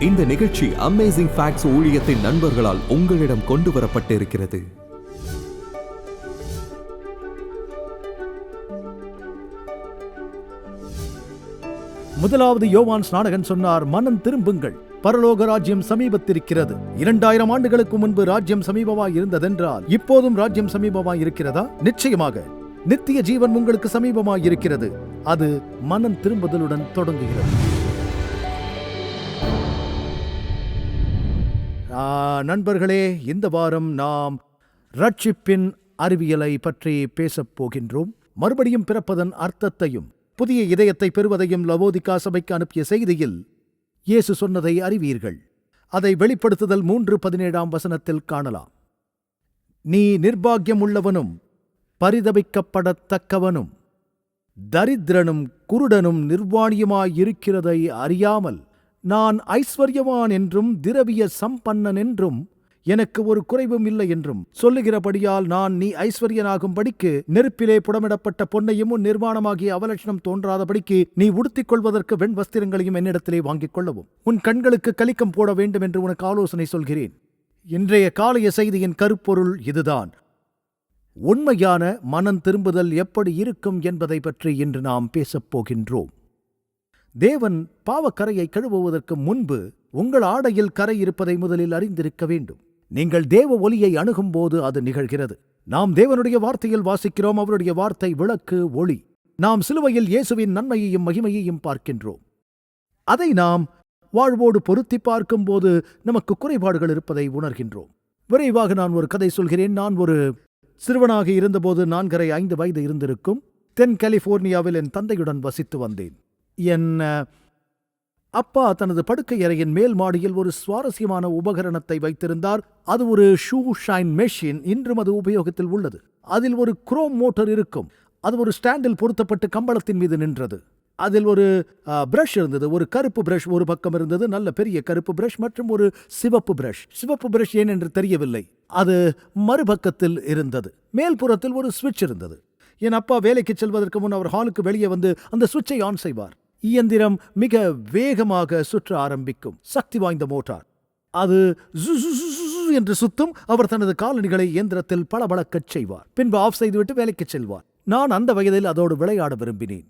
இந்த நிகழ்ச்சி amazing facts ஊழியத்தின் நண்பர்களால் உங்களிடம் கொண்டு வரப்பட்டிருக்கிறது. முதலாவது யோவான் ஸ்நானகன் சொன்னார் மனம் திரும்புங்கள். பரலோக ராஜ்யம் சமீபத்திருக்கிறது. இரண்டாயிரம் ஆண்டுகளுக்கு முன்பு ராஜ்யம் சமீபமாய் இருந்ததென்றால் இப்போதும் ராஜ்யம் சமீபமாய் இருக்கிறதா? நிச்சயமாக. நித்திய ஜீவன் உங்களுக்கு சமீபமாய் இருக்கிறது. அது மனம் திரும்புதலுடன் தொடங்குகிறது. நண்பர்களே இந்த வாரம் நாம் ரட்சிப்பின் அறிவியலை பற்றி பேசப் போகின்றோம். மறுபடியும் பிறப்பதன் அர்த்தத்தையும் புதிய இதயத்தை பெறுவதையும் லவோதிகா சபைக்கு அனுப்பிய செய்தியில் இயேசு சொன்னதை அறிவீர்கள். அதை வெளிப்படுத்துதல் மூன்று பதினேழாம் வசனத்தில் காணலாம். நீ நிர்பாக்கியம் உள்ளவனும் பரிதபிக்கப்படத்தக்கவனும் தரித்திரனும் குருடனும் நிர்வாணியுமாயிருக்கிறதை அறியாமல் நான் ஐஸ்வர்யவான் என்றும் திரவிய சம்பன்னன் என்றும் எனக்கு ஒரு குறைவும் இல்லை என்றும் சொல்லுகிறபடியால் நான் நீ ஐஸ்வர்யனாகும்படிக்கு நெருப்பிலே புடமிடப்பட்ட பொன்னையும் உன் நிர்வாணமாகிய அவலட்சணம் தோன்றாதபடிக்கு நீ உடுத்திக் கொள்வதற்கு வெண் வஸ்திரங்களையும் என்னிடத்திலே வாங்கிக் கொள்ளவும். உன் கண்களுக்கு கலிக்கம் போட வேண்டும் என்று உனக்கு ஆலோசனை சொல்கிறேன். இன்றைய காலைய செய்தியின் கருப்பொருள் இதுதான். உண்மையான மனம் திரும்புதல் எப்படி இருக்கும் என்பதை பற்றி இன்று நாம் பேசப் போகின்றோம். தேவன் பாவக்கரையை கழுவுவதற்கு முன்பு உங்கள் ஆடையில் கரை இருப்பதை முதலில் அறிந்திருக்க வேண்டும். நீங்கள் தேவ ஒலியை அணுகும்போது அது நிகழ்கிறது. நாம் தேவனுடைய வார்த்தையில் வாசிக்கிறோம் அவருடைய வார்த்தை விளக்கு ஒளி. நாம் சிலுவையில் இயேசுவின் நன்மையையும் மகிமையையும் பார்க்கின்றோம். அதை நாம் வாழ்வோடு பொருத்தி பார்க்கும்போது நமக்கு குறைபாடுகள் இருப்பதை உணர்கின்றோம். விரைவாக நான் ஒரு கதை சொல்கிறேன். நான் ஒரு சிறுவனாக இருந்தபோது நான்கரை ஐந்து வயது இருந்திருக்கும். தென் கலிபோர்னியாவில் என் தந்தையுடன் வசித்து வந்தேன். என் அப்பா தனது படுக்கை அறையின் மேல் மாடியில் ஒரு சுவாரஸ்யமான உபகரணத்தை வைத்திருந்தார். அது ஒரு ஷூ ஷைன் மெஷின். இன்றும் அது உபயோகத்தில் உள்ளது. அதில் ஒரு குரோம் மோட்டர் இருக்கும். அது ஒரு ஸ்டாண்டில் பொருத்தப்பட்டு கம்பளத்தின் மீது நின்றது. அதில் ஒரு பிரஷ் இருந்தது. ஒரு கருப்பு பிரஷ் ஒரு பக்கம் இருந்தது. நல்ல பெரிய கருப்பு பிரஷ் மற்றும் ஒரு சிவப்பு பிரஷ். சிவப்பு பிரஷ் ஏன் என்று தெரியவில்லை. அது மறுபக்கத்தில் இருந்தது. மேல்புறத்தில் ஒரு சுவிட்ச் இருந்தது. என் அப்பா வேலைக்கு செல்வதற்கு முன் அவர் ஹாலுக்கு வெளியே வந்து அந்த சுவிட்சை ஆன் செய்வார். இயந்திரம் மிக வேகமாக சுற்ற ஆரம்பிக்கும். சக்தி வாய்ந்த மோட்டார். அது என்று சுத்தும் அவர் தனது காலணிகளை இயந்திரத்தில் பளபளக்கச் செய்வார். பின்பு ஆஃப் செய்துவிட்டு வேலைக்கு செல்வார். நான் அந்த வயதில் அதோடு விளையாட விரும்பினேன்.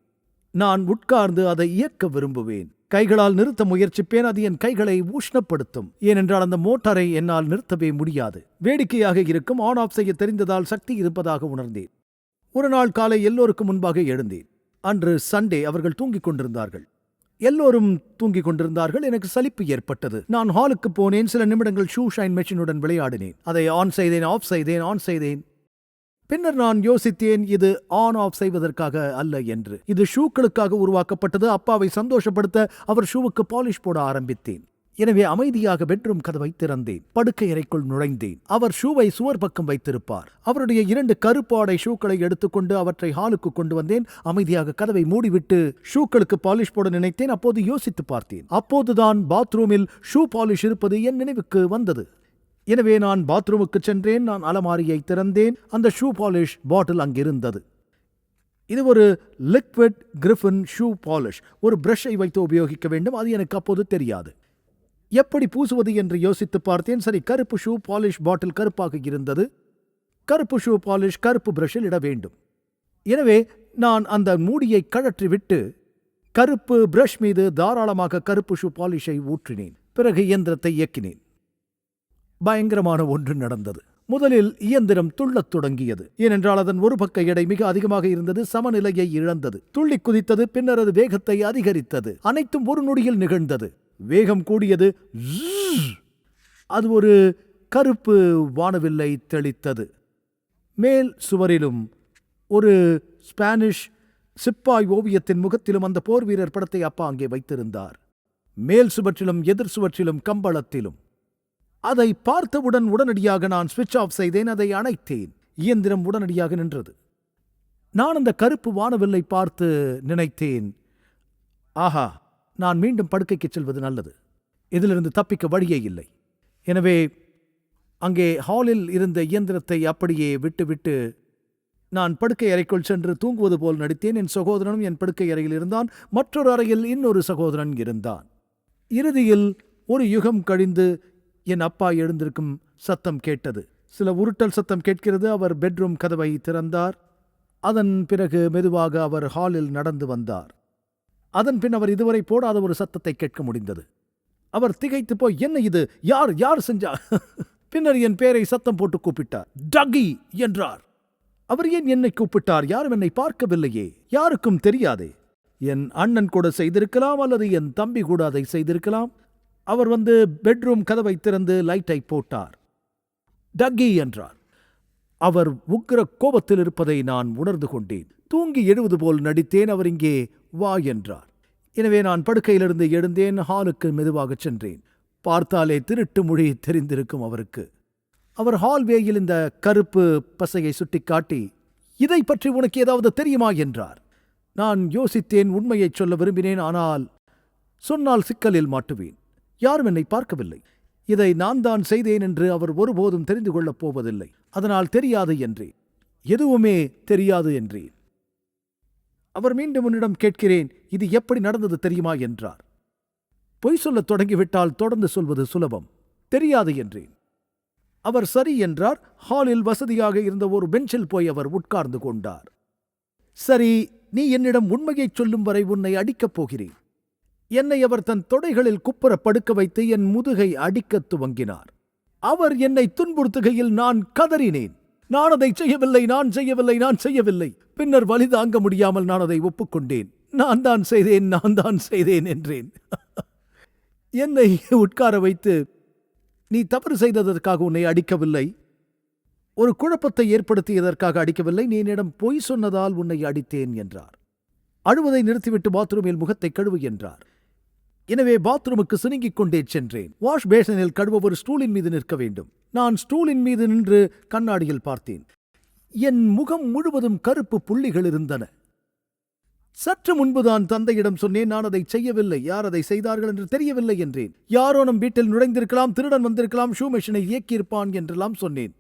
நான் உட்கார்ந்து அதை இயக்க விரும்புவேன். கைகளால் நிறுத்த முயற்சிப்பேன். அது என் கைகளை உஷ்ணப்படுத்தும். ஏனென்றால் அந்த மோட்டாரை என்னால் நிறுத்தவே முடியாது. வேடிக்கையாக இருக்கும். ஆன் ஆஃப் செய்ய தெரிந்ததால் சக்தி இருப்பதாக உணர்ந்தேன். ஒரு நாள் காலை எல்லோருக்கும் முன்பாக எழுந்தேன். அன்று சண்டே அவர்கள் தூங்கிக் கொண்டிருந்தார்கள். எல்லோரும் தூங்கிக் கொண்டிருந்தார்கள். எனக்கு சலிப்பு ஏற்பட்டது. நான் ஹாலுக்கு போனேன். சில நிமிடங்கள் ஷூ ஷைன் மெஷினுடன் விளையாடினேன். அதை ஆன் செய்தேன் ஆஃப் செய்தேன் ஆன் செய்தேன். பின்னர் நான் யோசித்தேன் இது ஆன் ஆஃப் செய்வதற்காக அல்ல என்று. இது ஷூக்களுக்காக உருவாக்கப்பட்டது. அப்பாவை சந்தோஷப்படுத்த அவர் ஷூவுக்கு பாலிஷ் போட ஆரம்பித்தேன். எனவே அமைதியாக பெட்ரூம் கதவை திறந்தேன். படுக்கை அறைக்குள் நுழைந்தேன். அவர் ஷூவை சுவர் பக்கம் வைத்திருப்பார். அவருடைய இரண்டு கருப்பாடை ஷூக்களை எடுத்துக்கொண்டு அவற்றை ஹாலுக்கு கொண்டு வந்தேன். அமைதியாக கதவை மூடிவிட்டு ஷூக்களுக்கு பாலிஷ் போட நினைத்தேன். அப்போது யோசித்து பார்த்தேன். அப்போதுதான் பாத்ரூமில் ஷூ பாலிஷ் இருப்பது என் நினைவுக்கு வந்தது. எனவே நான் பாத்ரூமுக்கு சென்றேன். நான் அலமாரியை திறந்தேன். அந்த ஷூ பாலிஷ் பாட்டில் அங்கிருந்தது. இது ஒரு லிக்விட் கிரிஃபின் ஷூ பாலிஷ். ஒரு ப்ரஷை வைத்து உபயோகிக்க வேண்டும். அது எனக்கு அப்போது தெரியாது. எப்படி பூசுவது என்று யோசித்து பார்த்தேன். சரி கருப்பு ஷூ பாலிஷ் பாட்டில் கருப்பாக இருந்தது. கருப்பு ஷூ பாலிஷ் கருப்பு பிரஷில் இட வேண்டும். எனவே நான் அந்த மூடியை கழற்றிவிட்டு கருப்பு பிரஷ் மீது தாராளமாக கருப்பு ஷூ பாலிஷை ஊற்றினேன். பிறகு இயந்திரத்தை இயக்கினேன். பயங்கரமான ஒன்று நடந்தது. முதலில் இயந்திரம் துள்ளத் தொடங்கியது. ஏனென்றால் அதன் ஒரு பக்க எடை மிக அதிகமாக இருந்தது சமநிலையை இழந்தது. துள்ளி குதித்தது பின்னர் அது வேகத்தை அதிகரித்தது. அனைத்தும் ஒரு நொடியில் நிகழ்ந்தது. வேகம் கூடியது அது ஒரு கருப்பு வானவில்லை தெளித்தது. மேல் சுவரிலும் ஒரு ஸ்பானிஷ் சிப்பாய் ஓவியத்தின் முகத்திலும் அந்த போர் வீரர் படத்தை அப்பா அங்கே வைத்திருந்தார். மேல் சுவற்றிலும் எதிர் சுவற்றிலும் கம்பளத்திலும். அதை பார்த்தவுடன் உடனடியாக நான் சுவிட்ச் ஆஃப் செய்தேன் அதை அணைத்தேன். இயந்திரம் உடனடியாக நின்றது. நான் அந்த கருப்பு வானவில்லை பார்த்து நினைத்தேன். ஆஹா! நான் மீண்டும் படுக்கைக்குச் செல்வது நல்லது. இதிலிருந்து தப்பிக்க வழியே இல்லை. எனவே அங்கே ஹாலில் இருந்த இயந்திரத்தை அப்படியே விட்டுவிட்டு நான் படுக்கை அறைக்குள் சென்று தூங்குவது போல் நடித்தேன். என் சகோதரனும் என் படுக்கை அறையில் இருந்தான். மற்றொரு அறையில் இன்னொரு சகோதரன் இருந்தான். இறுதியில் ஒரு யுகம் கழிந்து என் அப்பா எழுந்திருக்கும் சத்தம் கேட்டது. சில உருட்டல் சத்தம் கேட்கிறது. அவர் பெட்ரூம் கதவை திறந்தார். அதன் பிறகு மெதுவாக அவர் ஹாலில் நடந்து வந்தார். அதன் பின் அவர் இதுவரை போடாத ஒரு சத்தத்தை கேட்க முடிந்தது. அவர் திகைத்து போய் என்ன இது? யார் யார் செஞ்சா? பின்னர் என் பேரை சத்தம் போட்டு கூப்பிட்டார். டகி என்றார். அவர் ஏன் என்னை கூப்பிட்டார்? யாரும் என்னை பார்க்கவில்லையே. யாருக்கும் தெரியாதே. என் அண்ணன் கூட செய்திருக்கலாம் அல்லது என் தம்பி கூட அதை செய்திருக்கலாம். அவர் வந்து பெட்ரூம் கதவை திறந்து லைட்டை போட்டார். டக்கி என்றார். அவர் உக்கிர கோபத்தில் இருப்பதை நான் உணர்ந்து கொண்டேன். தூங்கி எழுவது போல் நடித்தேன். அவர் இங்கே வா என்றார். எனவே நான் படுக்கையிலிருந்து எழுந்தேன் ஹாலுக்கு மெதுவாகச் சென்றேன். பார்த்தாலே திருட்டு மொழி தெரிந்திருக்கும் அவருக்கு. அவர் ஹால்வேயில் இந்த கருப்பு பசையை சுட்டிக்காட்டி இதை பற்றி உனக்கு ஏதாவது தெரியுமா? என்றார். நான் யோசித்தேன் உண்மையைச் சொல்ல விரும்பினேன் ஆனால் சொன்னால் சிக்கலில் மாட்டுவேன். யாரும் என்னை பார்க்கவில்லை. இதை நான் தான் செய்தேன் என்று அவர் ஒருபோதும் தெரிந்து கொள்ளப் போவதில்லை. அதனால் தெரியாது என்றேன். எதுவுமே தெரியாது என்றேன். அவர் மீண்டும் உன்னிடம் கேட்கிறேன் இது எப்படி நடந்தது தெரியுமா என்றார். பொய் சொல்லத் தொடங்கிவிட்டால் தொடர்ந்து சொல்வது சுலபம் தெரியாது என்றேன். அவர் சரி என்றார் ஹாலில் வசதியாக இருந்த ஒரு பெஞ்சில் போய் அவர் உட்கார்ந்து கொண்டார். சரி நீ என்னிடம் உண்மையைச் சொல்லும் வரை உன்னை அடிக்கப் போகிறேன். என்னை அவர் தன் தொடைகளில் குப்புற படுக்க வைத்து என் முதுகை அடிக்கத் துவங்கினார். அவர் என்னை துன்புறுத்துகையில் நான் கதறினேன். நான் அதை செய்யவில்லை நான் செய்யவில்லை நான் செய்யவில்லை. பின்னர் வலி தாங்க முடியாமல் நான் அதை ஒப்புக்கொண்டேன். நான் தான் செய்தேன் நான் தான் செய்தேன் என்றேன். என்னை உட்கார வைத்து நீ தவறு செய்ததற்காக உன்னை அடிக்கவில்லை. ஒரு குழப்பத்தை ஏற்படுத்தியதற்காக அடிக்கவில்லை. நீ என்னிடம் பொய் சொன்னதால் உன்னை அடித்தேன் என்றார். அழுவதை நிறுத்திவிட்டு பாத்ரூமில் முகத்தை கழுவு என்றார். எனவே பாத்ரூமுக்கு சினுங்கிக் கொண்டே சென்றேன். வாஷ் பேசனில் கழுவ ஒரு ஸ்டூலின் மீது நிற்க வேண்டும். நான் ஸ்டூலின் மீது நின்று கண்ணாடியில் பார்த்தேன். என் முகம் முழுவதும் கருப்பு புள்ளிகள் இருந்தன. சற்று முன்புதான் தந்தையிடம் சொன்னேன் நான் அதை செய்யவில்லை. யார் அதை செய்தார்கள் என்று தெரியவில்லை என்றேன். யாரோ நம் வீட்டில் நுழைந்திருக்கலாம் திருடன் வந்திருக்கலாம் ஷூ மெஷினை இயக்கியிருப்பான் என்றெல்லாம் சொன்னேன்.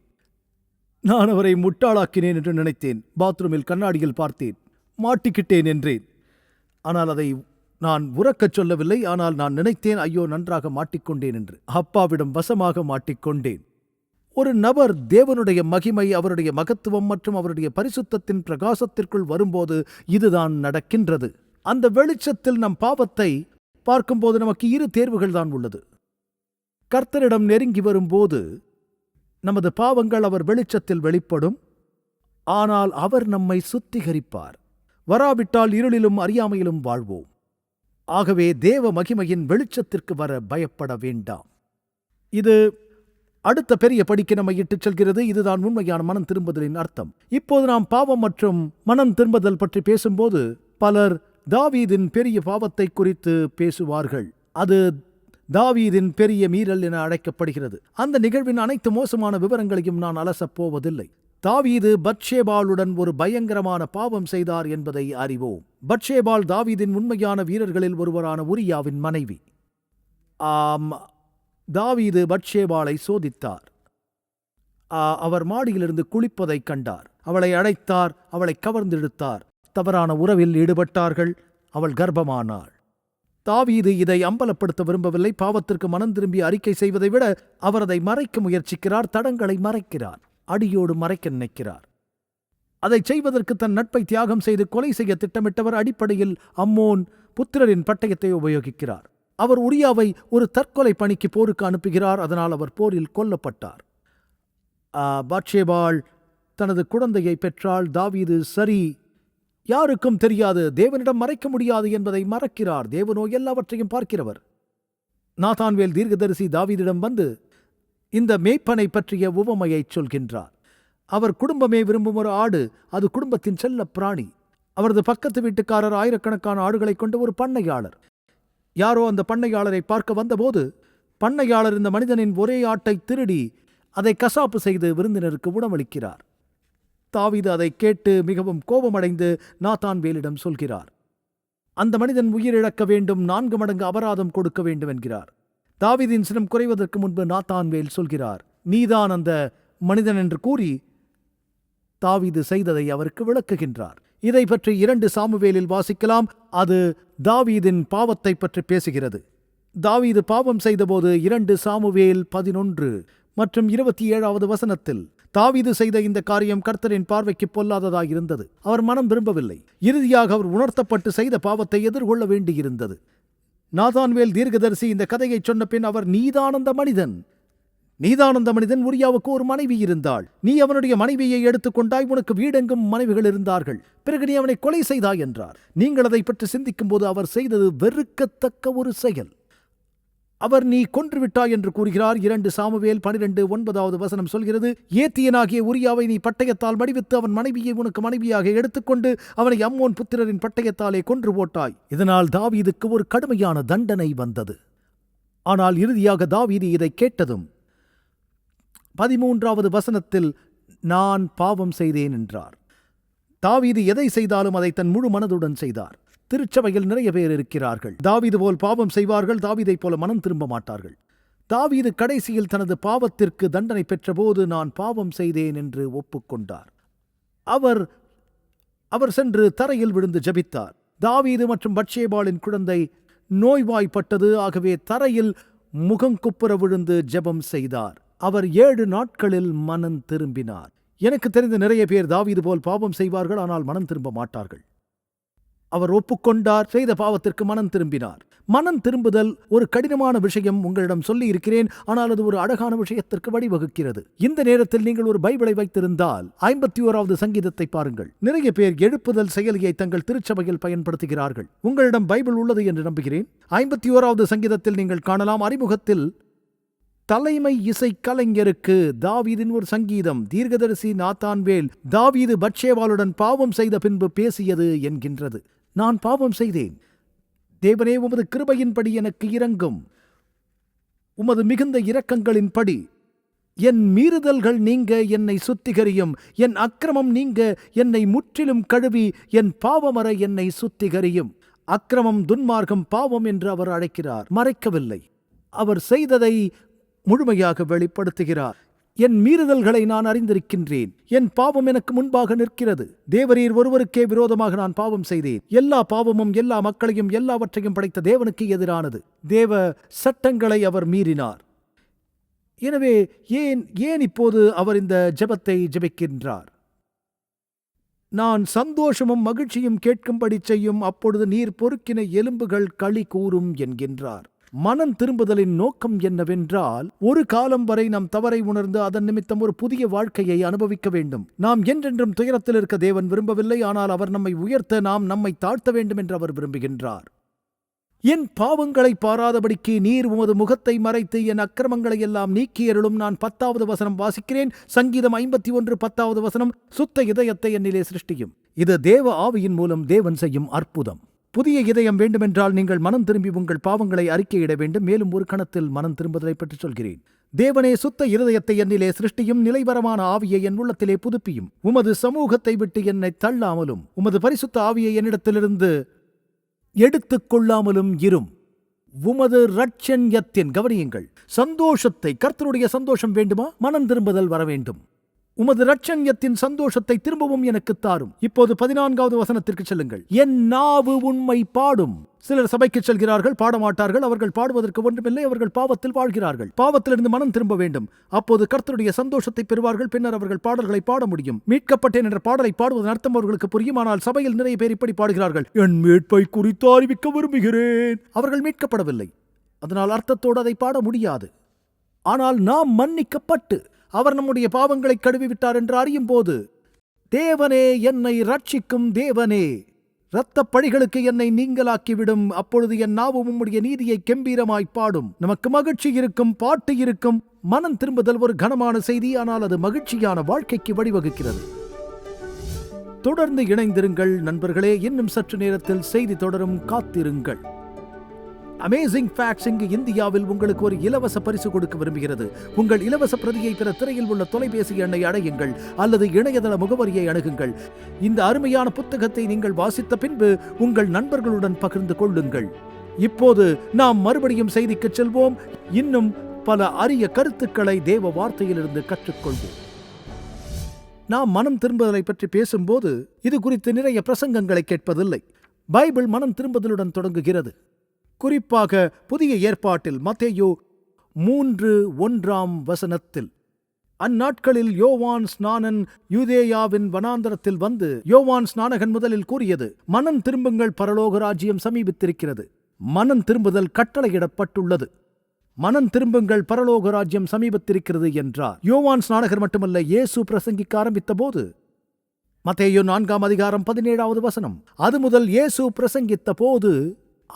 நான் அவரை முட்டாளாக்கினேன் என்று நினைத்தேன். பாத்ரூமில் கண்ணாடியில் பார்த்தேன். மாட்டிக்கிட்டேன் என்றேன். ஆனால் அதை நான் உறக்கச் சொல்லவில்லை. ஆனால் நான் நினைத்தேன் ஐயோ நன்றாக மாட்டிக்கொண்டேன் என்று. அப்பாவிடம் வசமாக மாட்டிக்கொண்டேன். ஒரு நபர் தேவனுடைய மகிமை அவருடைய மகத்துவம் மற்றும் அவருடைய பரிசுத்தத்தின் பிரகாசத்திற்குள் வரும்போது இதுதான் நடக்கின்றது. அந்த வெளிச்சத்தில் நம் பாவத்தை பார்க்கும்போது நமக்கு இரு தேர்வுகள் தான் உள்ளது. கர்த்தரிடம் நெருங்கி வரும்போது நமது பாவங்கள் அவர் வெளிச்சத்தில் வெளிப்படும். ஆனால் அவர் நம்மை சுத்திகரிப்பார். வராவிட்டால் இருளிலும் அறியாமையிலும் வாழ்வோம். ஆகவே தேவ மகிமையின் வெளிச்சத்திற்கு வர பயப்பட வேண்டாம். இது அடுத்த பெரிய படிக்கு நம்மை இட்டுச் செல்கிறது. இதுதான் உண்மையான மனம் திரும்புதலின் அர்த்தம். இப்போது நாம் பாவம் மற்றும் மனம் திரும்புதல் பற்றி பேசும்போது பலர் தாவீதின் பெரிய பாவத்தை குறித்து பேசுவார்கள். அது தாவீதின் பெரிய மீறல் என அழைக்கப்படுகிறது. அந்த நிகழ்வின் அனைத்து மோசமான விவரங்களையும் நான் அலசப் போவதில்லை. தாவீது பட்ஷேபாலுடன் ஒரு பயங்கரமான பாவம் செய்தார் என்பதை அறிவோம். பட்ஷேபால் தாவீதின் உண்மையான வீரர்களில் ஒருவரான உரியாவின் மனைவி. ஆம் தாவீது பட்சேபாளை சோதித்தார். ஆ, அவர் மாடியிலிருந்து குளிப்பதைக் கண்டார். அவளை அழைத்தார் அவளை கவர்ந்தெடுத்தார். தவறான உறவில் ஈடுபட்டார்கள் அவள் கர்ப்பமானாள். தாவீது இதை அம்பலப்படுத்த விரும்பவில்லை. பாவத்திற்கு மனம் திரும்பி அறிக்கை செய்வதை விட அவர் அதை மறைக்க முயற்சிக்கிறார் தடங்களை மறைக்கிறார் அடியோடு மறைக்க நினைக்கிறார். அதை செய்வதற்கு தன் நட்பை தியாகம் செய்து கொலை செய்ய திட்டமிட்டவர் அடிப்படையில் அம்மோன் புத்திரரின் பட்டயத்தை உபயோகிக்கிறார். அவர் உரியாவை ஒரு தற்கொலை பணிக்கு போருக்கு அனுப்புகிறார் அதனால் அவர் போரில் கொல்லப்பட்டார். ஆ, பாட்ஷேபாள் தனது குழந்தையை பெற்றால் தாவீது சரி யாருக்கும் தெரியாது தேவனிடம் மறைக்க முடியாது என்பதை மறக்கிறார். தேவனோ எல்லாவற்றையும் பார்க்கிறவர். நாதான்வேல் தீர்க்கதரிசி தாவீதிடம் வந்து இந்த மேய்ப்பனை பற்றிய உவமையைச் சொல்கின்றார். அவர் குடும்பமே விரும்பும் ஒரு ஆடு அது குடும்பத்தின் செல்ல பிராணி. அவரது பக்கத்து வீட்டுக்காரர் ஆயிரக்கணக்கான ஆடுகளைக் கொண்ட ஒரு பண்ணையாளர். யாரோ அந்த பண்ணையாளரை பார்க்க வந்தபோது பண்ணையாளர் இந்த மனிதனின் ஒரே ஆட்டை திருடி அதை கசாப்பு செய்து விருந்தினருக்கு உணவளிக்கிறார். தாவீது அதை கேட்டு மிகவும் கோபமடைந்து நாத்தான்வேலிடம் சொல்கிறார் அந்த மனிதன் உயிரிழக்க வேண்டும் நான்கு மடங்கு அபராதம் கொடுக்க வேண்டும் என்கிறார். தாவீதின் சினம் குறைவதற்கு முன்பு நாத்தான்வேல் சொல்கிறார் நீதான் அந்த மனிதன் என்று கூறி தாவீது செய்ததை அவருக்கு விளக்குகின்றார். இதை பற்றி இரண்டு சாமுவேலில் வாசிக்கலாம். அது தாவீதின் பாவத்தை பற்றி பேசுகிறது. தாவீது பாவம் செய்தபோது இரண்டு சாமுவேல் பதினொன்று மற்றும் இருபத்தி ஏழாவது வசனத்தில் தாவீது செய்த இந்த காரியம் கர்த்தரின் பார்வைக்கு பொல்லாததாய் இருந்தது. அவர் மனம் விரும்பவில்லை. இறுதியாக அவர் உணர்த்தப்பட்டு செய்த பாவத்தை எதிர்கொள்ள வேண்டியிருந்தது. நாதான்வேல் தீர்க்கதரிசி இந்த கதையை சொன்ன பின் அவர் நீதானந்த மனிதன். நீதானந்த மனிதன் உரியாவுக்கு ஒரு மனைவி இருந்தாள். நீ அவனுடைய மனைவியை எடுத்துக்கொண்டாய் உனக்கு வீடெங்கும் மனைவிகள் இருந்தார்கள். பிறகு நீ அவனை கொலை செய்தாய் என்றார். நீங்கள் அதை பற்றி சிந்திக்கும் போது அவர் செய்தது வெறுக்கத்தக்க ஒரு செயல். அவர் நீ கொன்று விட்டாய் என்று கூறுகிறார். இரண்டு சாமுவேல் பனிரெண்டு ஒன்பதாவது வசனம் சொல்கிறது ஏத்தியனாகிய உரியாவை நீ பட்டயத்தால் மடிவித்து அவன் மனைவியை உனக்கு மனைவியாக எடுத்துக்கொண்டு அவனை அம்மோன் புத்திரரின் பட்டயத்தாலே கொன்று போட்டாய் இதனால் தாவீதுக்கு ஒரு கடுமையான தண்டனை வந்தது. ஆனால் இறுதியாக தாவீது இதை கேட்டதும் பதிமூன்றாவது வசனத்தில் நான் பாவம் செய்தேன் என்றார். தாவீது எதை செய்தாலும் அதை தன் முழு மனதுடன் செய்தார். திருச்சபையில் நிறைய பேர் இருக்கிறார்கள். தாவீது போல் பாவம் செய்வார்கள் தாவீதைப் போல மனம் திரும்ப மாட்டார்கள். தாவீது கடைசியில் தனது பாவத்திற்கு தண்டனை பெற்றபோது நான் பாவம் செய்தேன் என்று ஒப்புக்கொண்டார். அவர் அவர் சென்று தரையில் விழுந்து ஜெபித்தார். தாவீது மற்றும் பட்சேபாலின் குழந்தை நோய்வாய்ப்பட்டது. ஆகவே தரையில் முகங்குப்புற விழுந்து ஜெபம் செய்தார். அவர் ஏழு நாட்களில் மனம் திரும்பினார். எனக்கு தெரிந்த நிறைய பேர் தாவீது போல் பாவம் செய்வார்கள் ஆனால் மனம் திரும்ப மாட்டார்கள். அவர் ஒப்புக்கொண்டார் செய்த பாவத்திற்கு மனம் திரும்பினார். மனம் திரும்புதல் ஒரு கடினமான விஷயம் உங்களிடம் சொல்லி இருக்கிறேன் ஆனால் அது ஒரு அழகான விஷயத்திற்கு வழிவகுக்கிறது. இந்த நேரத்தில் நீங்கள் ஒரு பைபிளை வைத்திருந்தால் ஐம்பத்தி ஓராவது சங்கீதத்தை பாருங்கள். நிறைய பேர் எழுப்புதல் செயலியை தங்கள் திருச்சபையில் பயன்படுத்துகிறார்கள். உங்களிடம் பைபிள் உள்ளது என்று நம்புகிறேன். ஐம்பத்தி ஓராவது சங்கீதத்தில் நீங்கள் காணலாம் அறிமுகத்தில் தலைமை இசை கலைஞருக்கு தாவீதின் ஒரு சங்கீதம் தீர்க்கதரிசி நாத்தான்வேல் தாவீது பட்சேவாளுடன் பாவம் செய்த பின்பு பேசியது என்கின்றது. நான் பாவம் செய்தேன். தேவனே உமது கிருபையின்படி எனக்கு இறங்கும் உமது மிகுந்த இரக்கங்களின்படி என் மீறுதல்கள் நீங்க என்னை சுத்திகரியும். என் அக்கிரமம் நீங்க என்னை முற்றிலும் கழுவி. என் பாவமர என்னை சுத்திகரியும். அக்கிரமம் துன்மார்க்கம் பாவம் என்று அவர் அழைக்கிறார். மறைக்கவில்லை. அவர் செய்ததை முழுமையாக வெளிப்படுத்துகிறார். என் மீறுதல்களை நான் அறிந்திருக்கின்றேன். என் பாவம் எனக்கு முன்பாக நிற்கிறது. தேவரீர் ஒருவருக்கே விரோதமாக நான் பாவம் செய்தேன். எல்லா பாவமும் எல்லா மக்களையும் எல்லாவற்றையும் படைத்த தேவனுக்கு எதிரானது. தேவ சட்டங்களை அவர் மீறினார். எனவே ஏன் ஏன் இப்போது அவர் இந்த ஜெபத்தை ஜெபிக்கின்றார்? நான் சந்தோஷமும் மகிழ்ச்சியும் கேட்கும்படி செய்யும் அப்பொழுது நீர் பொறுக்கின எலும்புகள் களி கூறும் என்கின்றார். மனம் திரும்புதலின் நோக்கம் என்னவென்றால் ஒரு காலம் வரை நம் தவறை உணர்ந்து அதன் நிமித்தம் ஒரு புதிய வாழ்க்கையை அனுபவிக்க வேண்டும். நாம் என்றென்றும் துயரத்தில் இருக்க தேவன் விரும்பவில்லை ஆனால் அவர் நம்மை உயர்த்த நாம் நம்மை தாழ்த்த வேண்டும் என்று அவர் விரும்புகின்றார். என் பாவங்களை பாராதபடிக்கு நீர் உமது முகத்தை மறைத்து என் அக்கிரமங்களை எல்லாம் நீக்கியருளும் நான் பத்தாவது வசனம் வாசிக்கிறேன். சங்கீதம் ஐம்பத்தி ஒன்று பத்தாவது வசனம் சுத்த இதயத்தை என்னிலே சிருஷ்டியும். இது தேவ ஆவியின் மூலம் தேவன் செய்யும் அற்புதம். புதிய இதயம் வேண்டுமென்றால் நீங்கள் மனம் திரும்பி உங்கள் பாவங்களை அறிக்கையிட வேண்டும். மேலும் ஒரு கணத்தில் மனம் திரும்புதலை பற்றி சொல்கிறேன். தேவனே சுத்த இருதயத்தை என்னிலே சிருஷ்டியும் நிலைவரமான ஆவியை என் உள்ளத்திலே புதுப்பியும். உமது சமூகத்தை விட்டு என்னை தள்ளாமலும் உமது பரிசுத்த ஆவியை என்னிடத்திலிருந்து எடுத்துக் கொள்ளாமலும் இரும். உமது ரட்சண்யத்தின் கவனியுங்கள். சந்தோஷத்தை கர்த்தருடைய சந்தோஷம் வேண்டுமா? மனம் திரும்புதல் வர வேண்டும் உமது ரட்சண்யத்தின் சந்தோஷத்தை திரும்பவும் எனக்கு தாரும். இப்போது பதினான்காவது வசனத்திற்கு செல்லுங்கள். என் நாவு உண்மை பாடும். சிலர் சபைக்கு செல்கிறார்கள் பாடமாட்டார்கள் அவர்கள் பாடுவதற்கு ஒன்றுமில்லை அவர்கள் பாவத்தில் வாழ்கிறார்கள். பாவத்திலிருந்து மனம் திரும்ப வேண்டும். அப்போது கர்த்தருடைய சந்தோஷத்தை பெறுவார்கள் பின்னர் அவர்கள் பாடல்களை பாட முடியும். மீட்கப்பட்டேன் என்ற பாடலை பாடுவதன் அர்த்தம் அவர்களுக்கு புரியும் ஆனால் சபையில் நிறைய பேர் இப்படி பாடுகிறார்கள். என் மீட்பை குறித்து அறிவிக்க விரும்புகிறேன். அவர்கள் மீட்கப்படவில்லை. அதனால் அர்த்தத்தோடு அதை பாட முடியாது. ஆனால் நாம் மன்னிக்கப்பட்டு அவர் நம்முடைய பாவங்களை கழுவி விட்டார் என்று அறியும் போது தேவனே என்னை ரட்சிக்கும் தேவனே! இரத்தப் பழிகளுக்கு என்னை நீங்களாக்கிவிடும் அப்பொழுது என் நாவும் உம்முடைய நீதியை கெம்பீரமாய் பாடும். நமக்கு மகிழ்ச்சி இருக்கும் பாட்டு இருக்கும். மனம் திரும்புதல் ஒரு கனமான செய்தி. ஆனால் அது மகிழ்ச்சியான வாழ்க்கைக்கு வழிவகுக்கிறது. தொடர்ந்து இணைந்திருங்கள் நண்பர்களே. இன்னும் சற்று நேரத்தில் செய்தி தொடரும். காத்திருங்கள். அமேசிங் ஃபேக்ட்ஸ் இங்கு இந்தியாவில் உங்களுக்கு ஒரு இலவச பரிசு கொடுக்க விரும்புகிறது. உங்கள் இலவச பிரதியை பெற திரையில் உள்ள தொலைபேசி எண்ணை அடையுங்கள் அல்லது இணையதள முகவரியை அணுகுங்கள். இந்த அருமையான புத்தகத்தை நீங்கள் வாசித்த பின்பு உங்கள் நண்பர்களுடன் பகிர்ந்து கொள்ளுங்கள். இப்போது நாம் மறுபடியும் செய்திக்கு செல்வோம். இன்னும் பல அரிய கருத்துக்களை தேவ வார்த்தையிலிருந்து கற்றுக்கொள்வோம். நாம் மனம் திரும்புதலை பற்றி பேசும்போது இது குறித்து நிறைய பிரசங்கங்களை கேட்பதில்லை. பைபிள் மனம் திரும்புதலுடன் தொடங்குகிறது. குறிப்பாக புதிய ஏற்பாட்டில் மத்தேயு மூன்று ஒன்றாம் வசனத்தில் அந்நாட்களில் யோவான் ஸ்நானன் யூதேயாவின் வனாந்தரத்தில் வந்து யோவான் ஸ்நானகன் முதலில் கூறியது மனம் திரும்புங்கள் பரலோக ராஜ்யம் சமீபித்திருக்கிறது. மனம் திரும்புதல் கட்டளையிடப்பட்டுள்ளது. மனம் திரும்புங்கள் பரலோக ராஜ்யம் சமீபத்திருக்கிறது என்றார். யோவான் ஸ்நானகர் மட்டுமல்ல இயேசு பிரசங்கிக்க ஆரம்பித்த போது மத்தேயு நான்காம் அதிகாரம் பதினேழாவது வசனம் அது முதல் இயேசு பிரசங்கித்த போது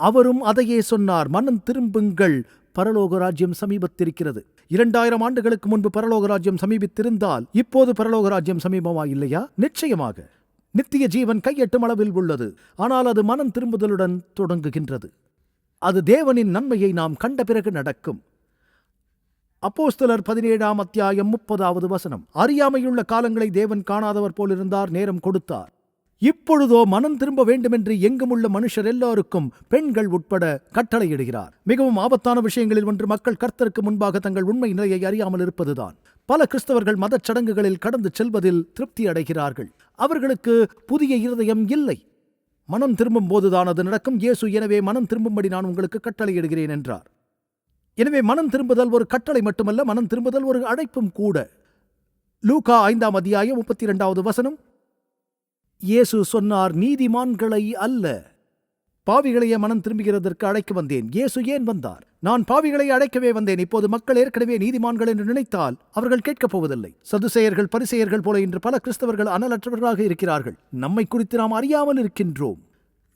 அவரும் அதையே சொன்னார் மனம் திரும்புங்கள். பரலோக ராஜ்யம் சமீபத்திருக்கிறது. இரண்டாயிரம் ஆண்டுகளுக்கு முன்பு பரலோக ராஜ்யம் சமீபித்திருந்தால் இப்போது பரலோக ராஜ்யம் சமீபமா இல்லையா? நிச்சயமாக. நித்திய ஜீவன் கையெட்டும் அளவில் உள்ளது. ஆனால் அது மனம் திரும்புதலுடன் தொடங்குகின்றது. அது தேவனின் நன்மையை நாம் கண்ட பிறகு நடக்கும். அப்போஸ்தலர் பதினேழாம் அத்தியாயம் முப்பதாவது வசனம். அறியாமையுள்ள காலங்களை தேவன் காணாதவர் போலிருந்தார் நேரம் கொடுத்தார். இப்பொழுதோ மனம் திரும்ப வேண்டுமென்று எங்குமுள்ள மனுஷர் எல்லாருக்கும் பெண்கள் உட்பட கட்டளையிடுகிறார். மிகவும் ஆபத்தான விஷயங்களில் ஒன்று மக்கள் கர்த்தருக்கு முன்பாக தங்கள் உண்மை நிலையை அறியாமல் இருப்பதுதான். பல கிறிஸ்தவர்கள் மதச் சடங்குகளில் கடந்து செல்வதில் திருப்தி அடைகிறார்கள். அவர்களுக்கு புதிய இருதயம் இல்லை. மனம் திரும்பும் போதுதான் அது நடக்கும். இயேசு எனவே மனம் திரும்பும்படி நான் உங்களுக்கு கட்டளையிடுகிறேன் என்றார். எனவே மனம் திரும்புதல் ஒரு கட்டளை மட்டுமல்ல மனம் திரும்புதல் ஒரு அழைப்பும் கூட. லூகா ஐந்தாம் அத்தியாயம் முப்பத்தி இரண்டாவது வசனம். இயேசு சொன்னார் நீதிமான்களை அல்ல. பாவிகளையே மனம் திரும்புகிறதற்கு அழைக்க வந்தேன். இயேசு ஏன் வந்தார்? நான் பாவிகளை அழைக்கவே வந்தேன். இப்போது மக்கள் ஏற்கனவே நீதிமான்கள் என்று நினைத்தால் அவர்கள் கேட்கப் போவதில்லை. சதுசேயர்கள் பரிசெயர்கள் போல இன்று பல கிறிஸ்தவர்கள் அனலற்றவர்களாக இருக்கிறார்கள். நம்மை குறித்து நாம் அறியாமல் இருக்கின்றோம்.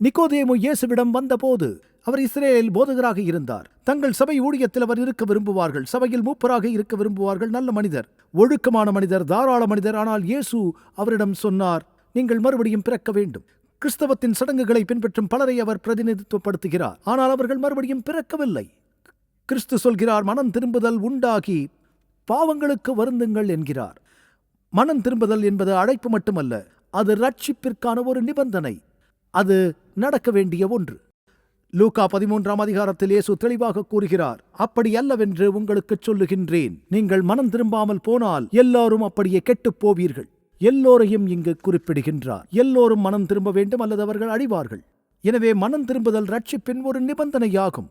நிக்கோதேமு இயேசுவிடம் வந்தபோது அவர் இஸ்ரேலில் போதகராக இருந்தார். தங்கள் சபை ஊழியத்தில் அவர் இருக்க விரும்புவார்கள். சபையில் மூப்பராக இருக்க விரும்புவார்கள். நல்ல மனிதர் ஒழுக்கமான மனிதர் தாராள மனிதர். ஆனால் இயேசு அவரிடம் சொன்னார் நீங்கள் மறுபடியும் பிறக்க வேண்டும். கிறிஸ்தவத்தின் சடங்குகளை பின்பற்றும் பலரை அவர் பிரதிநிதித்துவப்படுத்துகிறார். ஆனால் அவர்கள் மறுபடியும் பிறக்கவில்லை. கிறிஸ்து சொல்கிறார் மனம் திரும்புதல் உண்டாகி பாவங்களுக்கு வருந்துங்கள் என்கிறார். மனம் திரும்புதல் என்பது அழைப்பு மட்டுமல்ல அது ரட்சிப்பிற்கான ஒரு நிபந்தனை. அது நடக்க வேண்டிய ஒன்று. லூகா பதிமூன்றாம் அதிகாரத்தில் இயேசு தெளிவாக கூறுகிறார் அப்படி அல்லவென்று உங்களுக்குச் சொல்லுகின்றேன். நீங்கள் மனம் திரும்பாமல் போனால் எல்லாரும் அப்படியே கெட்டுப் போவீர்கள். எல்லோரையும் இங்கு குறிப்பிடுகின்றார். எல்லோரும் மனம் திரும்ப வேண்டும் அல்லது அவர்கள் அழிவார்கள். எனவே மனம் திரும்புதல் ரட்சிப்பின் ஒரு நிபந்தனையாகும்.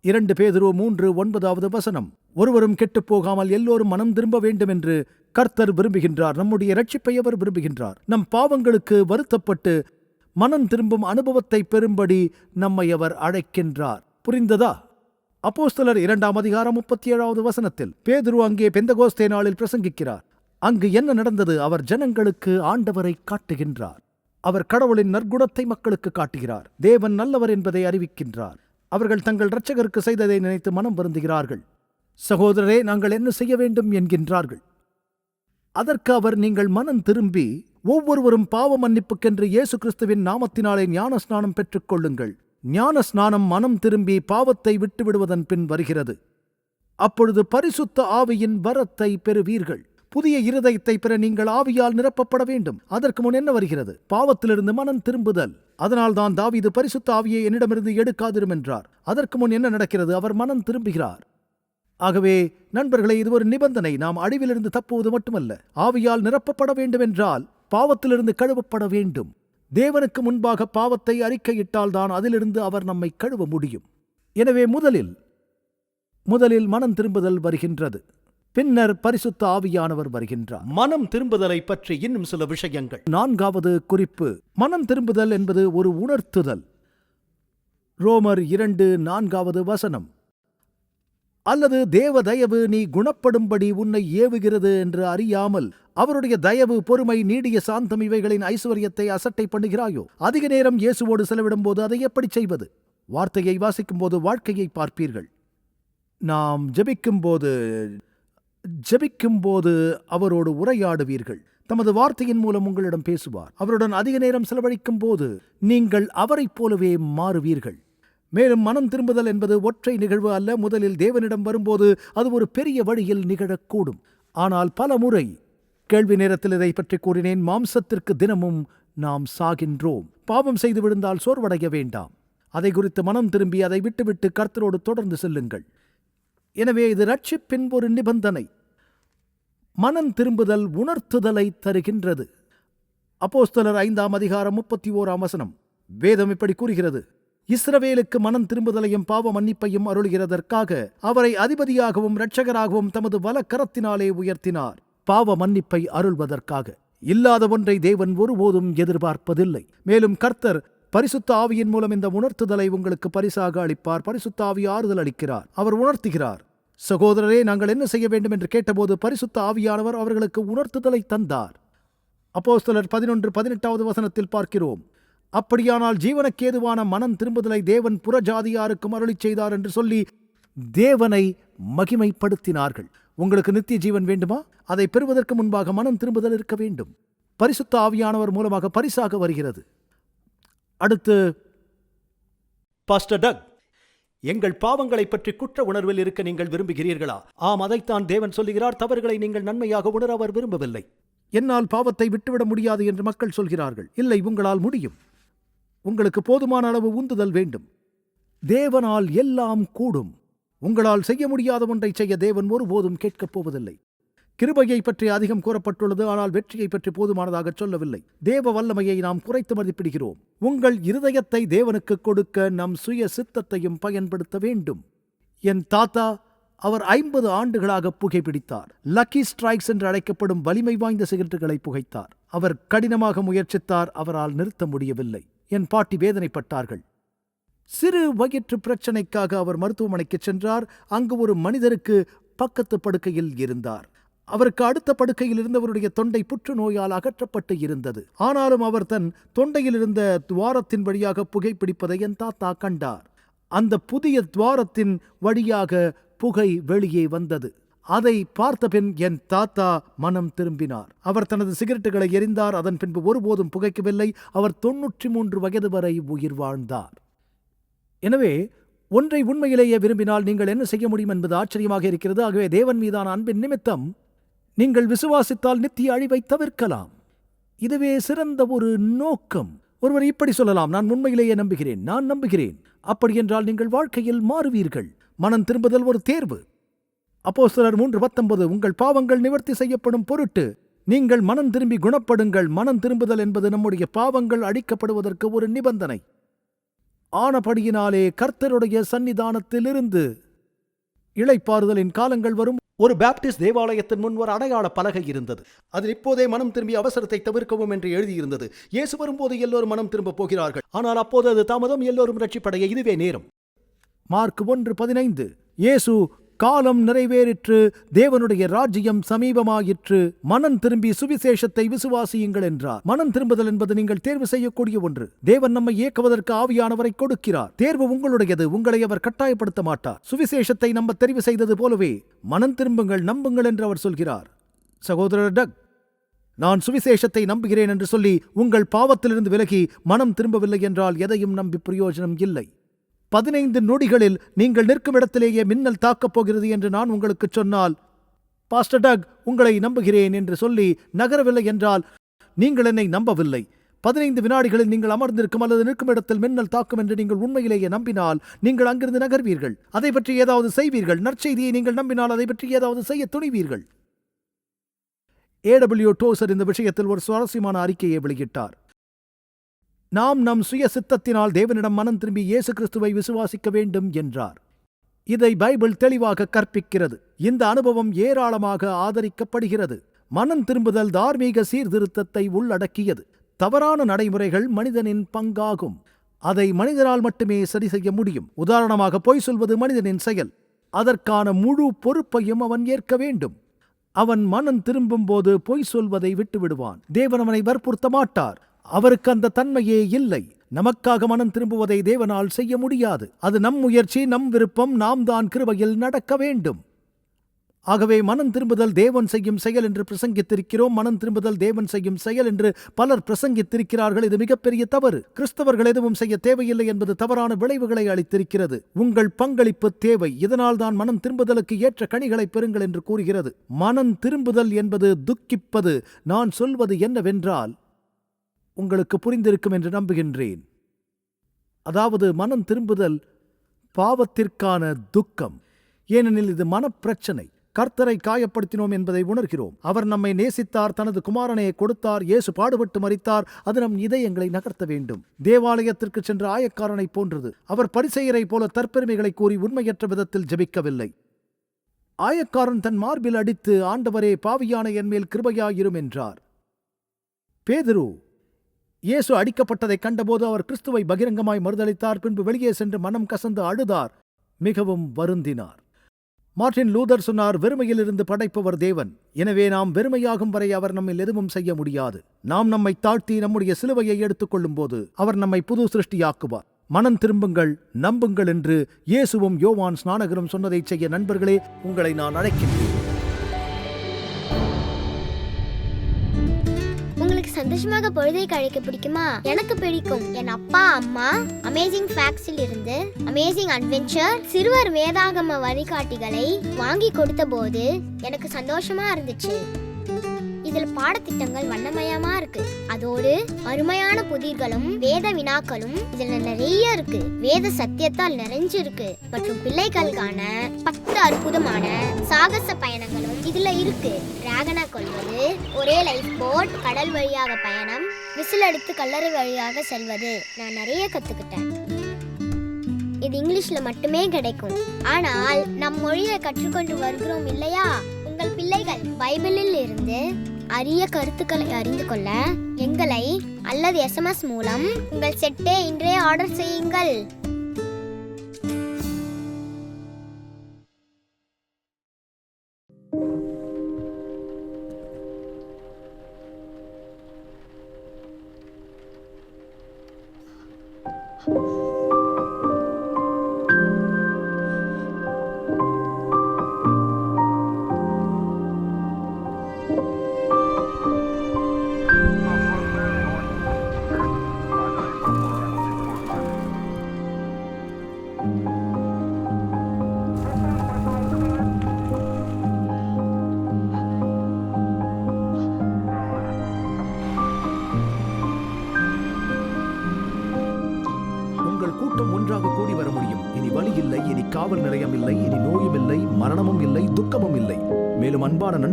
இரண்டு பேதரோ மூன்று ஒன்பதாவது வசனம். ஒருவரும் கெட்டுப் போகாமல் எல்லோரும் மனம் திரும்ப வேண்டும் என்று கர்த்தர் விரும்புகின்றார். நம்முடைய ரட்சிப்பை அவர் விரும்புகின்றார். நம் பாவங்களுக்கு வருத்தப்பட்டு மனம் திரும்பும் அனுபவத்தை பெறும்படி நம்மை அவர் அழைக்கின்றார். புரிந்ததா? அப்போஸ்தலர் இரண்டாம் அதிகாரம் முப்பத்தி ஏழாவது வசனத்தில் பேதுரு அங்கே பெந்தகோஸ்தே நாளில் பிரசங்கிக்கிறார். அங்கு என்ன நடந்தது அவர் ஜனங்களுக்கு ஆண்டவரை காட்டுகின்றார். அவர் கடவுளின் நற்குணத்தை மக்களுக்கு காட்டுகிறார். தேவன் நல்லவர் என்பதை அறிவிக்கின்றார். அவர்கள் தங்கள் இரட்சகருக்கு செய்ததை நினைத்து மனம் வருந்துகிறார்கள். சகோதரரே நாங்கள் என்ன செய்ய வேண்டும் என்கின்றார்கள். அதற்கு அவர் நீங்கள் மனம் திரும்பி ஒவ்வொருவரும் பாவ மன்னிப்புக்கென்று இயேசு கிறிஸ்துவின் நாமத்தினாலே ஞான ஸ்நானம் பெற்றுக் கொள்ளுங்கள் ஞான ஸ்நானம் மனம் திரும்பி பாவத்தை விட்டுவிடுவதன் பின் வருகிறது. அப்பொழுது பரிசுத்த ஆவியின் வரத்தை பெறுவீர்கள். புதிய இருதயத்தை பெற நீங்கள் ஆவியால் நிரப்பப்பட வேண்டும். அதற்கு முன் என்ன வருகிறது? பாவத்திலிருந்து மனம் திரும்புதல். அதனால் தான் தாவிது பரிசுத்த ஆவியை என்னிடமிருந்து எடுக்காதிரும் என்றார் அதற்கு முன் என்ன நடக்கிறது? அவர் மனம் திரும்புகிறார். ஆகவே நண்பர்களே இது ஒரு நிபந்தனை. நாம் அழிவிலிருந்து தப்புவது மட்டுமல்ல. ஆவியால் நிரப்பப்பட வேண்டும் என்றால் பாவத்திலிருந்து கழுவப்பட வேண்டும். தேவனுக்கு முன்பாக பாவத்தை அறிக்கையிட்டால் தான் அதிலிருந்து அவர் நம்மை கழுவ முடியும். எனவே முதலில் முதலில் மனம் திரும்புதல் வருகின்றது. பின்னர் பரிசுத்த ஆவியானவர் வருகின்றார். மனம் திரும்புதலை பற்றி இன்னும் சில விஷயங்கள். நான்காவது குறிப்பு மனம் திரும்புதல் என்பது ஒரு உணர்த்துதல். ரோமர் இரண்டு நான்காவது வசனம். அல்லது தேவ தயவு நீ குணப்படும்படி உன்னை ஏவுகிறது என்று அறியாமல் அவருடைய தயவு பொறுமை நீடிய சாந்தம் இவைகளின் ஐஸ்வர்யத்தை அசட்டை பண்ணுகிறாயோ? அதிக நேரம் இயேசுவோடு செலவிடும் போது அதை எப்படி செய்வது? வார்த்தையை வாசிக்கும் போது வாழ்க்கையை பார்ப்பீர்கள். நாம் ஜெபிக்கும் போது ஜெபிக்கும்போது அவரோடு உரையாடுவீர்கள். தமது வார்த்தையின் மூலம் உங்களிடம் பேசுவார். அவருடன் அதிக நேரம் செலவழிக்கும் போது நீங்கள் அவரைப் போலவே மாறுவீர்கள். மேலும் மனம் திரும்புதல் என்பது ஒற்றை நிகழ்வு அல்ல. முதலில் தேவனிடம் வரும்போது அது ஒரு பெரிய வழியில் நிகழக்கூடும். ஆனால் பல முறை கேள்வி நேரத்தில் இதை பற்றி கூறினேன். மாம்சத்திற்கு தினமும் நாம் சாகின்றோம். பாவம் செய்து விழுந்தால் சோர்வடைய வேண்டாம். அதை குறித்து மனம் திரும்பி அதை விட்டுவிட்டு கர்த்தரோடு தொடர்ந்து செல்லுங்கள். எனவே இது ரட்சிப்பின் ஒரு நிபந்தனை. மனம் திரும்புதல் உணர்த்துதலை தருகின்றது. அப்போஸ்தலர் ஐந்தாம் அதிகாரம் முப்பத்தி ஓராம் வசனம். வேதம் இப்படி கூறுகிறது. இஸ்ரவேலுக்கு மனம் திரும்புதலையும் பாவ மன்னிப்பையும் அருள்கிறதற்காக அவரை அதிபதியாகவும் இரட்சகராகவும் தமது வலக்கரத்தினாலே உயர்த்தினார். பாவ மன்னிப்பை அருள்வதற்காக. இல்லாத ஒன்றை தேவன் ஒருபோதும் எதிர்பார்ப்பதில்லை. மேலும் கர்த்தர் பரிசுத்த ஆவியின் மூலம் இந்த உணர்த்துதலை உங்களுக்கு பரிசாக அளிப்பார். பரிசுத்த ஆவி ஆறுதல் அளிக்கிறார். அவர் உணர்த்துகிறார். சகோதரரே நாங்கள் என்ன செய்ய வேண்டும் என்று கேட்டபோது பரிசுத்த ஆவியானவர் அவர்களுக்கு உணர்த்துதலை தந்தார். அப்போஸ்தலர் பதினொன்று பதினெட்டாவது வசனத்தில் பார்க்கிறோம். அப்படியானால் ஜீவனக்கேதுவான மனம் திரும்புதலை தேவன் புறஜாதியாருக்கும் அருளிச் செய்தார் என்று சொல்லி தேவனை மகிமைப்படுத்தினார்கள். உங்களுக்கு நித்திய ஜீவன் வேண்டுமா? அதை பெறுவதற்கு முன்பாக மனம் திரும்புதல் இருக்க வேண்டும். பரிசுத்த ஆவியானவர் மூலமாக பரிசாக வருகிறது. அடுத்து பாஸ்டர் டக். எங்கள் பாவங்களை பற்றி குற்ற உணர்வில் இருக்க நீங்கள் விரும்புகிறீர்களா? ஆம் அதைத்தான் தேவன் சொல்லுகிறார். தவறுகளை நீங்கள் நன்மையாக உணர அவர் விரும்பவில்லை. என்னால் பாவத்தை விட்டுவிட முடியாது என்று மக்கள் சொல்கிறார்கள். இல்லை உங்களால் முடியும். உங்களுக்கு போதுமான அளவு உந்துதல் வேண்டும். தேவனால் எல்லாம் கூடும். உங்களால் செய்ய முடியாத ஒன்றை செய்ய தேவன் ஒருபோதும் கேட்கப் போவதில்லை. கிருபையை பற்றி அதிகம் கூறப்பட்டுள்ளது ஆனால் வெற்றியை பற்றி போதுமானதாக சொல்லவில்லை. தேவ வல்லமையை நாம் குறைத்து மதிப்பிடுகிறோம். உங்கள் இருதயத்தை தேவனுக்கு கொடுக்க நம் சுய சித்தத்தையும் பயன்படுத்த வேண்டும். என் தாத்தா அவர் ஐம்பது ஆண்டுகளாக புகைப்பிடித்தார் லக்கி ஸ்ட்ரைக்ஸ் என்று அழைக்கப்படும் வலிமை வாய்ந்த சிகரெட்டுகளை புகைத்தார். அவர் கடினமாக முயற்சித்தார் அவரால் நிறுத்த முடியவில்லை. என் பாட்டி வேதனைப்பட்டார்கள். சிறு வயிற்று பிரச்சனைக்காக அவர் மருத்துவமனைக்கு சென்றார். அங்கு ஒரு மனிதருக்கு பக்கத்து படுக்கையில் இருந்தார். அவருக்கு அடுத்த படுக்கையில் இருந்தவருடைய தொண்டை புற்றுநோயால் அகற்றப்பட்டு இருந்தது. ஆனாலும் அவர் தன் தொண்டையில் இருந்த துவாரத்தின் வழியாக புகைப்பிடிப்பதை என் தாத்தா கண்டார். அந்த புதிய துவாரத்தின் வழியாக புகை வெளியே வந்தது. அதை பார்த்தபின் என் தாத்தா மனம் திரும்பினார். அவர் தனது சிகரெட்டுகளை எரிந்தார். அதன் பின்பு ஒருபோதும் புகைக்கவில்லை. அவர் தொன்னூற்றி மூன்று வயது வரை உயிர் வாழ்ந்தார். எனவே ஒன்றை உண்மையிலேயே விரும்பினால் நீங்கள் என்ன செய்ய முடியும் என்பது ஆச்சரியமாக இருக்கிறது. ஆகவே தேவன் மீதான அன்பின் நிமித்தம் நீங்கள் விசுவாசித்தால் நித்திய அழிவை தவிர்க்கலாம். இதுவே சிறந்த ஒரு நோக்கம். ஒருவர் இப்படி சொல்லலாம் நான் உண்மையிலேயே நம்புகிறேன் நான் நம்புகிறேன். அப்படி என்றால் நீங்கள் வாழ்க்கையில் மாறுவீர்கள். மனம் திரும்புதல் ஒரு தேர்வு. அப்போஸ்தலர் மூன்று பத்தொன்பது உங்கள் பாவங்கள் நிவர்த்தி செய்யப்படும் பொருட்டு நீங்கள் மனம் திரும்பி குணப்படுங்கள். மனம் திரும்புதல் என்பது நம்முடைய பாவங்கள் அழிக்கப்படுவதற்கு ஒரு நிபந்தனை. ஆனபடியினாலே கர்த்தருடைய சன்னிதானத்திலிருந்து இளைப்பாறுதலின் காலங்கள் வரும். ஒரு பாப்டிஸ்ட் தேவாலயத்தின் முன் ஒரு அடையாள பலகை இருந்தது. அதில் இப்போதே மனம் திரும்பி அவசரத்தை தவிர்க்கவும் என்று எழுதியிருந்தது. இயேசு வரும்போது எல்லோரும் மனம் திரும்ப போகிறார்கள். ஆனால் அப்போது அது தாமதம் எல்லோரும் ரட்சிப்படைய இதுவே நேரம். மார்க் ஒன்று பதினைந்து. இயேசு காலம் நிறைவேறிற்று தேவனுடைய ராஜ்யம் சமீபமாயிற்று. மனம் திரும்பி சுவிசேஷத்தை விசுவாசியுங்கள் என்றார். மனம் திரும்புதல் என்பது நீங்கள் தேர்வு செய்யக்கூடிய ஒன்று. தேவன் நம்மை இயக்குவதற்கு ஆவியானவரை கொடுக்கிறார். தேர்வு உங்களுடையது உங்களை அவர் கட்டாயப்படுத்த மாட்டார். சுவிசேஷத்தை நம்ம தெரிவு செய்தது போலவே மனம் திரும்புங்கள் நம்புங்கள் என்று அவர் சொல்கிறார். சகோதரர் டக் நான் சுவிசேஷத்தை நம்புகிறேன் என்று சொல்லி உங்கள் பாவத்திலிருந்து விலகி மனம் திரும்பவில்லை என்றால் எதையும் நம்பி பிரயோஜனம் இல்லை. பதினைந்து நொடிகளில் நீங்கள் நிற்கும் இடத்திலேயே மின்னல் தாக்கப் போகிறது என்று நான் உங்களுக்கு சொன்னால் பாஸ்டர் டக் உங்களை நம்புகிறேன் என்று சொல்லி நகரவில்லை என்றால் நீங்கள் என்னை நம்பவில்லை. பதினைந்து வினாடிகளில் நீங்கள் அமர்ந்திருக்கும் அல்லது நிற்கும் இடத்தில் மின்னல் தாக்கும் என்று நீங்கள் உண்மையிலேயே நம்பினால் நீங்கள் அங்கிருந்து நகர்வீர்கள். அதை பற்றி ஏதாவது செய்வீர்கள். நற்செய்தியை நீங்கள் நம்பினால் அதை பற்றி ஏதாவது செய்ய துணிவீர்கள். ஏடபிள்யூ டோசர் இந்த விஷயத்தில் ஒரு சுவாரஸ்யமான அறிக்கையை வெளியிட்டார். நாம் நம் சுய சித்தத்தினால் தேவனிடம் மனம் திரும்பி இயேசு கிறிஸ்துவை விசுவாசிக்க வேண்டும் என்றார். இதை பைபிள் தெளிவாக கற்பிக்கிறது. இந்த அனுபவம் ஏராளமாக ஆதரிக்கப்படுகிறது. மனம் திரும்புதல் தார்மீக சீர்திருத்தத்தை உள்ளடக்கியது. தவறான நடைமுறைகள் மனிதனின் பங்காகும். அதை மனிதனால் மட்டுமே சரி செய்ய முடியும். உதாரணமாக பொய் சொல்வது மனிதனின் செயல். அதற்கான முழு பொறுப்பையும் அவன் ஏற்க வேண்டும். அவன் மனம் திரும்பும்போது பொய் சொல்வதை விட்டுவிடுவான். தேவன் அவனை வற்புறுத்த மாட்டார் அவருக்கு அந்த தன்மையே இல்லை. நமக்காக மனம் திரும்புவதை தேவனால் செய்ய முடியாது. அது நம் முயற்சி நம் விருப்பம் நாம் தான் கிருபையில் நடக்க வேண்டும். ஆகவே மனம் திரும்புதல் தேவன் செய்யும் செயல் என்று பிரசங்கித்திருக்கிறோம். மனம் திரும்புதல் தேவன் செய்யும் செயல் என்று பலர் பிரசங்கித்திருக்கிறார்கள். இது மிகப்பெரிய தவறு. கிறிஸ்தவர்கள் எதுவும் செய்ய தேவையில்லை என்பது தவறான விளைவுகளை அளித்திருக்கிறது. உங்கள் பங்களிப்பு தேவை. இதனால் தான் மனம் திரும்புதலுக்கு ஏற்ற கனிகளை பெறுங்கள் என்று கூறுகிறது. மனம் திரும்புதல் என்பது துக்கிப்பது. நான் சொல்வது என்னவென்றால் உங்களுக்கு புரிந்திருக்கும் என்று நம்புகின்றேன். அதாவது மனம் திரும்புதல் பாவத்திற்கான துக்கம். ஏனெனில் இது மனப்பிரச்சனை. கர்த்தரை காயப்படுத்தினோம் என்பதை உணர்கிறோம். அவர் நம்மை நேசித்தார் தனது குமாரனையை கொடுத்தார் இயேசு பாடுபட்டு மறித்தார் அது நம் இதயங்களை நகர்த்த வேண்டும். தேவாலயத்திற்கு சென்ற ஆயக்காரனைப் போன்றது. அவர் பரிசெயரை போல தற்பெருமைகளை கூறி உண்மையற்ற விதத்தில் ஜெபிக்கவில்லை. ஆயக்காரன் தன் மார்பில் அடித்து ஆண்டவரே பாவியான என் மேல் கிருபையாயிரும் என்றார். பேதுரு இயேசு அடிக்கப்பட்டதைக் கண்டபோது அவர் கிறிஸ்துவை பகிரங்கமாய் மறுதளித்தார் பின்பு வெளியே சென்று மனம் கசந்து அழுதார் மிகவும் வருந்தினார். மார்ட்டின் லூதர் சொன்னார் வெறுமையிலிருந்து படைப்பவர் தேவன். எனவே நாம் வெறுமையாகும் வரை அவர் நம்மில் எதுவும் செய்ய முடியாது. நாம் நம்மை தாழ்த்தி நம்முடைய சிலுவையை எடுத்துக்கொள்ளும் போது அவர் நம்மை புது சிருஷ்டியாக்குவார். மனம் திரும்புங்கள் நம்புங்கள் என்று இயேசுவும் யோவான் ஸ்நானகரும் சொன்னதைச் செய்ய நண்பர்களே உங்களை நான் அழைக்கின்றேன். சந்தோஷமாக பொழுதை கழிக்க பிடிக்குமா? எனக்கு பிடிக்கும். என் அப்பா அம்மா அமேசிங் ஃபேக்ட்ஸில் இருந்து அமேசிங் அட்வென்ச்சர் சிறுவர் வேதாகம வழிகாட்டிகளை வாங்கி கொடுத்த போது எனக்கு சந்தோஷமா இருந்துச்சு. இதில் பாடத்திட்டங்கள் வண்ணமயமா இருக்கு. அதோடு அருமையான புதிர்களும் வேத வினாக்களும் இதுல நிறைய இருக்கு. வேத சத்தியத்தால் நிறைஞ்சு இருக்கு. மற்றும் பிள்ளைகளுக்கான பத்து அற்புதமான சாகச பயணங்களும் இதுல இருக்கு. டிராகனை கொள்வது ஒரே லைஃப் போட் கடல் வழியாக பயணம் விசில் அடித்து கல்லறை வழியாக செல்வது. நான் நிறைய கத்துக்கிட்டேன். இது இங்கிலீஷ்ல மட்டுமே கிடைக்கும். ஆனால் நம் மொழியை கற்றுக்கொண்டு வருகிறோம் இல்லையா? உங்கள் பிள்ளைகள் பைபிளில் இருந்து அரிய கருத்துக்களை அறிந்து கொள்ள எங்களை அல்லது எஸ்எம்எஸ் மூலம் உங்கள் செட்டை இன்றே ஆர்டர் செய்யுங்கள்.